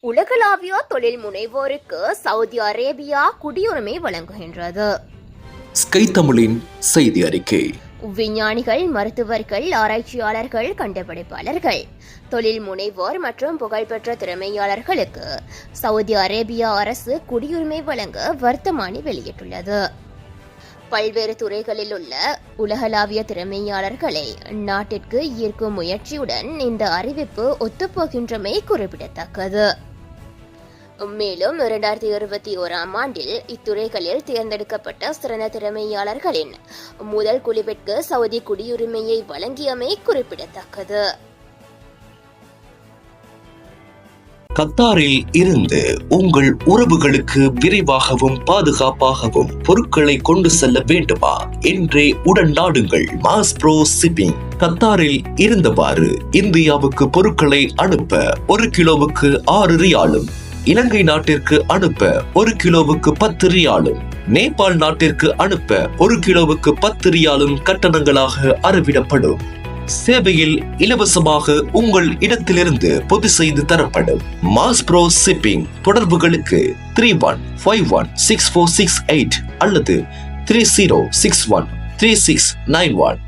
உலகளாவிய தொழில் முனைவோருக்கு சவுதி அரேபியா குடியுரிமை வழங்குகின்றது. ஸ்கை தமிழின் செய்தி அறிக்கை. விஞ்ஞானிகள் மருத்துவர்கள் ஆராய்ச்சியாளர்கள் கண்டுபிடிப்பாளர்கள் தொழில் முனைவோர் மற்றும் புகழ்பெற்ற திறமையாளர்களுக்கு சவுதி அரேபியா அரசு குடியுரிமை வழங்க வர்த்தமானி வெளியிட்டுள்ளது. பல்வேறு துறைகளில் உள்ள உலகளாவிய திறமையாளர்களை நாட்டிற்கு ஈர்க்கும் முயற்சியுடன் இந்த அறிவிப்பு ஒத்துப்போகின்றமை குறிப்பிடத்தக்கது. மேலும் இரண்டாயிரத்தி இருபத்தி ஓராம் ஆண்டில் இத்துறைகளில் தேர்ந்தெடுக்கப்பட்ட சிறந்த திறமையாளர்களின் முதல் குழுவிற்கு சவுதி குடியுரிமையை வழங்கியமை குறிப்பிடத்தக்கது. கத்தாரில் இருந்து உங்கள் உறவுகளுக்கு விரைவாகவும் பாதுகாப்பாகவும் பொருட்களை கொண்டு செல்ல வேண்டுமா? என்றே உடன் நாடுங்கள் மாஸ் ப்ரோ சிப்பிங் கத்தாரில் இருந்தவாறு இந்தியாவுக்கு பொருட்களை அனுப்ப ஒரு கிலோவுக்கு ஆறு ரியாலும் இலங்கை நாட்டிற்கு அனுப்ப ஒரு கிலோவுக்கு பத்து ரியாலும் நேபாள் நாட்டிற்கு அனுப்ப ஒரு கிலோவுக்கு பத்து ரியாலும் கட்டணங்களாக அறவிடப்படும். சேவையில் இலவசமாக உங்கள் இடத்திலிருந்து பொது செய்து தரப்படும். மாஸ் ப்ரோ சிப்பிங் தொடர்புகளுக்கு three one five one six four six eight அல்லது three zero six one three six nine one.